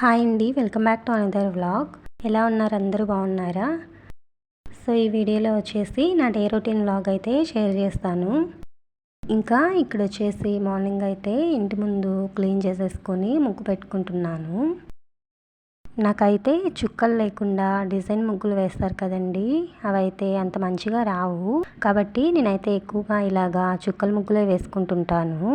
Hi అండి. Welcome back to another vlog. ఎలా ఉన్నారు? అందరూ బాగున్నారా? సో ఈ వీడియోలో వచ్చేసి నా డే రొటీన్ వ్లాగ్ అయితే షేర్ చేస్తాను. ఇంకా ఇక్కడ వచ్చేసి మార్నింగ్ అయితే ఇంటి ముందు క్లీన్ చేసేసుకొని ముగ్గు పెట్టుకుంటున్నాను. నాకైతే చుక్కలు లేకుండా డిజైన్ ముగ్గులు వేస్తారు కదండి. అవైతే అంత మంచిగా రావు. కాబట్టి నేనైతే ఎక్కువగా ఇలాగా చుక్కల ముగ్గులే వేసుకుంటుంటాను.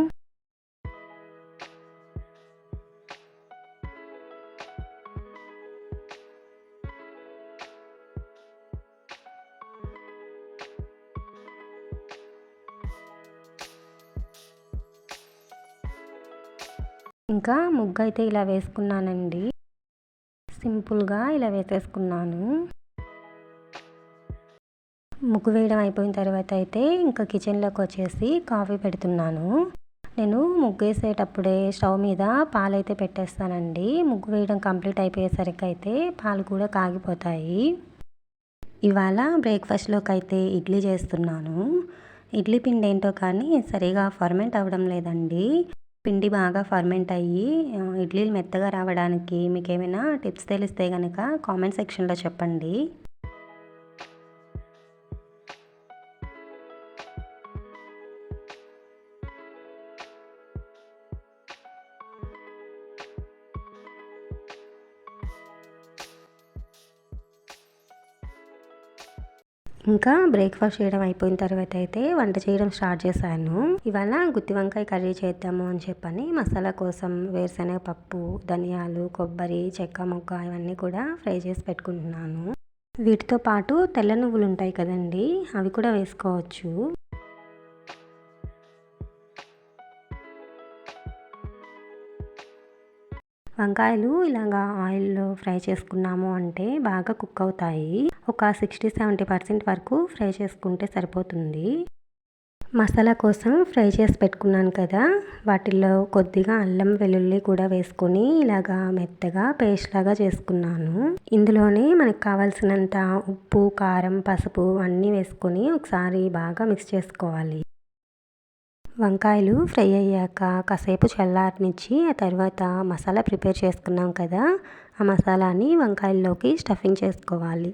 ఇంకా ముగ్గు అయితే ఇలా వేసుకున్నానండి. సింపుల్గా ఇలా వేసేసుకున్నాను. ముగ్గు వేయడం అయిపోయిన తర్వాత అయితే ఇంకా కిచెన్లోకి వచ్చేసి కాఫీ పెడుతున్నాను. నేను ముగ్గు వేసేటప్పుడే స్టవ్ మీద పాలు అయితే పెట్టేస్తానండి. ముగ్గు వేయడం కంప్లీట్ అయిపోయేసరికి అయితే పాలు కూడా కాగిపోతాయి. ఇవాళ బ్రేక్ఫాస్ట్లోకి అయితే ఇడ్లీ చేస్తున్నాను. ఇడ్లీ పిండి ఏంటో కానీ సరిగా ఫర్మెంట్ అవ్వడం లేదండి. పిండి బాగా ఫర్మెంట్ అయ్యి ఇడ్లీలు మెత్తగా రావడానికి మీకు ఏమైనా టిప్స్ తెలిస్తే కనుక కామెంట్ సెక్షన్లో చెప్పండి. ఇంకా బ్రేక్ఫాస్ట్ చేయడం అయిపోయిన తర్వాత అయితే వంట చేయడం స్టార్ట్ చేశాను. ఇవాళ గుత్తి వంకాయ కర్రీ చేద్దాము అని చెప్పని మసాలా కోసం వేరుశనగ పప్పు ధనియాలు కొబ్బరి చెక్క మొక్క ఇవన్నీ కూడా ఫ్రై చేసి పెట్టుకుంటున్నాను. వీటితో పాటు తెల్ల నువ్వులు ఉంటాయి కదండి అవి కూడా వేసుకోవచ్చు. వంకాయలు ఇలాగా ఆయిల్లో ఫ్రై చేసుకున్నాము అంటే బాగా కుక్ అవుతాయి. ఒక సిక్స్టీ సెవెంటీ పర్సెంట్ వరకు ఫ్రై చేసుకుంటే సరిపోతుంది. మసాలా కోసం ఫ్రై చేసి పెట్టుకున్నాను కదా వాటిల్లో కొద్దిగా అల్లం వెల్లుల్లి కూడా వేసుకొని ఇలాగా మెత్తగా పేస్ట్ లాగా చేసుకున్నాను. ఇందులోనే మనకు కావాల్సినంత ఉప్పు కారం పసుపు అన్నీ వేసుకొని ఒకసారి బాగా మిక్స్ చేసుకోవాలి. వంకాయలు ఫ్రై అయ్యాక కాసేపు చల్లారనిచ్చి ఆ తర్వాత మసాలా ప్రిపేర్ చేసుకున్నాం కదా ఆ మసాలాని వంకాయల్లోకి స్టఫింగ్ చేసుకోవాలి.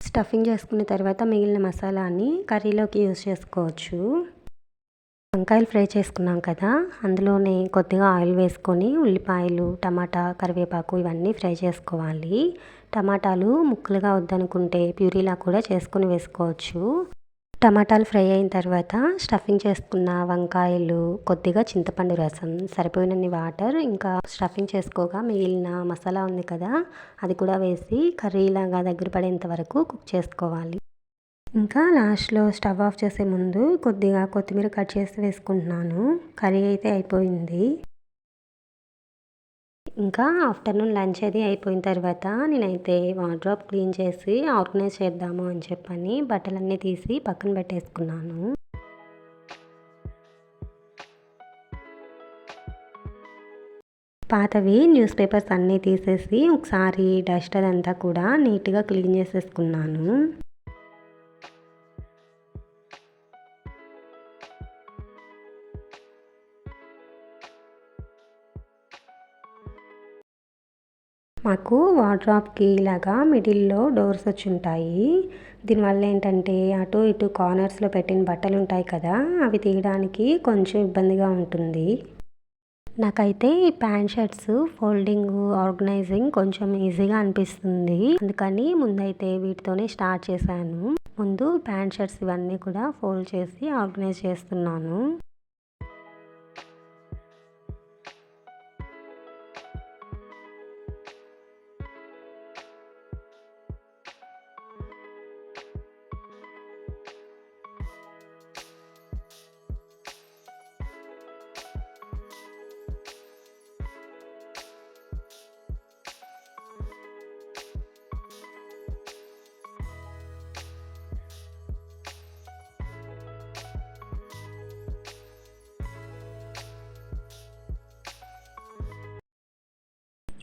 స్టఫింగ్ చేసుకున్న తర్వాత మిగిలిన మసాలాని కర్రీలోకి యూస్ చేసుకోవచ్చు. వంకాయలు ఫ్రై చేసుకున్నాం కదా అందులోనే కొద్దిగా ఆయిల్ వేసుకొని ఉల్లిపాయలు టమాటా కరివేపాకు ఇవన్నీ ఫ్రై చేసుకోవాలి. టమాటాలు ముక్కలుగా వద్దనుకుంటే ప్యూరీలా కూడా చేసుకొని వేసుకోవచ్చు. టమాటాలు ఫ్రై అయిన తర్వాత స్టఫింగ్ చేసుకున్న వంకాయలు కొద్దిగా చింతపండు రసం సరిపోయినన్ని వాటర్ ఇంకా స్టఫింగ్ చేసుకోగా మిగిలిన మసాలా ఉంది కదా అది కూడా వేసి కర్రీలాగా దగ్గర పడేంత వరకు కుక్ చేసుకోవాలి. ఇంకా లాస్ట్లో స్టవ్ ఆఫ్ చేసే ముందు కొద్దిగా కొత్తిమీర కట్ చేసి వేసుకుంటున్నాను. కర్రీ అయితే అయిపోయింది. ఇంకా ఆఫ్టర్నూన్ లంచ్ అది అయిపోయిన తర్వాత నేనైతే వార్డ్రాప్ క్లీన్ చేసి ఆర్గనైజ్ చేద్దాము అని చెప్పని బట్టలన్నీ తీసి పక్కన పెట్టేసుకున్నాను. పాతవి న్యూస్ పేపర్స్ అన్నీ తీసేసి ఒకసారి డస్ట్ అదంతా కూడా నీట్గా క్లీన్ చేసేసుకున్నాను. మాకు వార్డ్రాప్కి ఇలాగా మిడిల్లో డోర్స్ వచ్చి ఉంటాయి దీనివల్ల ఏంటంటే అటు ఇటు కార్నర్స్లో పెట్టిన బట్టలు ఉంటాయి కదా అవి తీయడానికి కొంచెం ఇబ్బందిగా ఉంటుంది. నాకైతే ఈ ప్యాంట్ షర్ట్స్ ఫోల్డింగ్ ఆర్గనైజింగ్ కొంచెం ఈజీగా అనిపిస్తుంది. అందుకని ముందైతే వీటితోనే స్టార్ట్ చేశాను. ముందు ప్యాంట్ షర్ట్స్ ఇవన్నీ కూడా ఫోల్డ్ చేసి ఆర్గనైజ్ చేస్తున్నాను.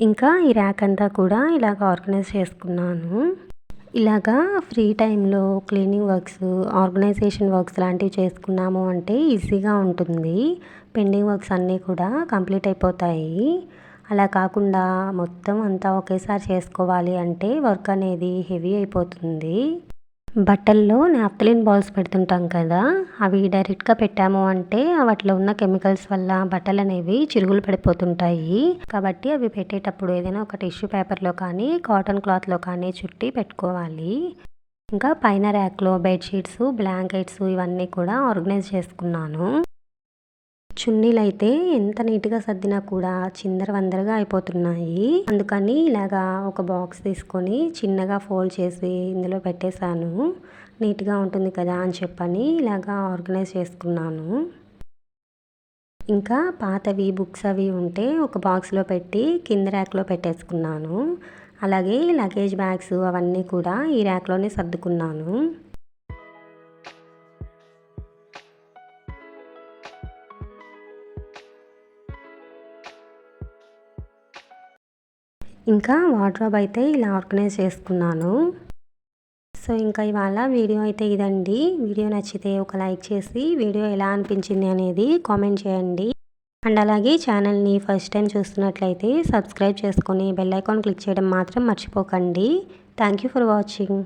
ఇంకా ఈ ర్యాక్ అంతా కూడా ఇలాగ ఆర్గనైజ్ చేసుకున్నాను. ఇలాగా ఫ్రీ టైంలో క్లీనింగ్ వర్క్స్ ఆర్గనైజేషన్ వర్క్స్ లాంటివి చేసుకున్నాము అంటే ఈజీగా ఉంటుంది. పెండింగ్ వర్క్స్ అన్నీ కూడా కంప్లీట్ అయిపోతాయి. అలా కాకుండా మొత్తం అంతా ఒకేసారి చేసుకోవాలి అంటే వర్క్ అనేది హెవీ అయిపోతుంది. బట్టల్లో నాప్తలిన్ బాల్స్ పెడుతుంటాం కదా అవి డైరెక్ట్గా పెట్టాము అంటే వాటిలో ఉన్న కెమికల్స్ వల్ల బట్టలు అనేవి చిరుగులు పడిపోతుంటాయి. కాబట్టి అవి పెట్టేటప్పుడు ఏదైనా ఒక టిష్యూ పేపర్లో కానీ కాటన్ క్లాత్లో కానీ చుట్టి పెట్టుకోవాలి. ఇంకా పైన ర్యాక్లో బెడ్షీట్స్ బ్లాంకెట్స్ ఇవన్నీ కూడా ఆర్గనైజ్ చేసుకున్నాను. చున్నీలు అయితే ఎంత నీట్గా సర్దినా కూడా చిందర వందరగా అయిపోతున్నాయి. అందుకని ఇలాగా ఒక బాక్స్ తీసుకొని చిన్నగా ఫోల్డ్ చేసి ఇందులో పెట్టేశాను. నీట్గా ఉంటుంది కదా అని చెప్పని ఇలాగా ఆర్గనైజ్ చేసుకున్నాను. ఇంకా పాతవి బుక్స్ అవి ఉంటే ఒక బాక్స్లో పెట్టి కింద ర్యాక్లో పెట్టేసుకున్నాను. అలాగే లగేజ్ బ్యాగ్స్ అవన్నీ కూడా ఈ ర్యాక్లోనే సర్దుకున్నాను. ఇంకా వార్డ్రోబ్ అయితే ఇలా ఆర్గనైజ్ చేసుకున్నాను. సో ఇంకా ఇవాళ వీడియో అయితే ఇదండి. వీడియో నచ్చితే ఒక లైక్ చేసి వీడియో ఎలా అనిపించింది అనేది కామెంట్ చేయండి. అండ్ అలాగే ఛానల్ని ఫస్ట్ టైం చూస్తున్నట్లయితే సబ్స్క్రైబ్ చేసుకొని బెల్ ఐకాన్ క్లిక్ చేయడం మాత్రం మర్చిపోకండి. Thank you for watching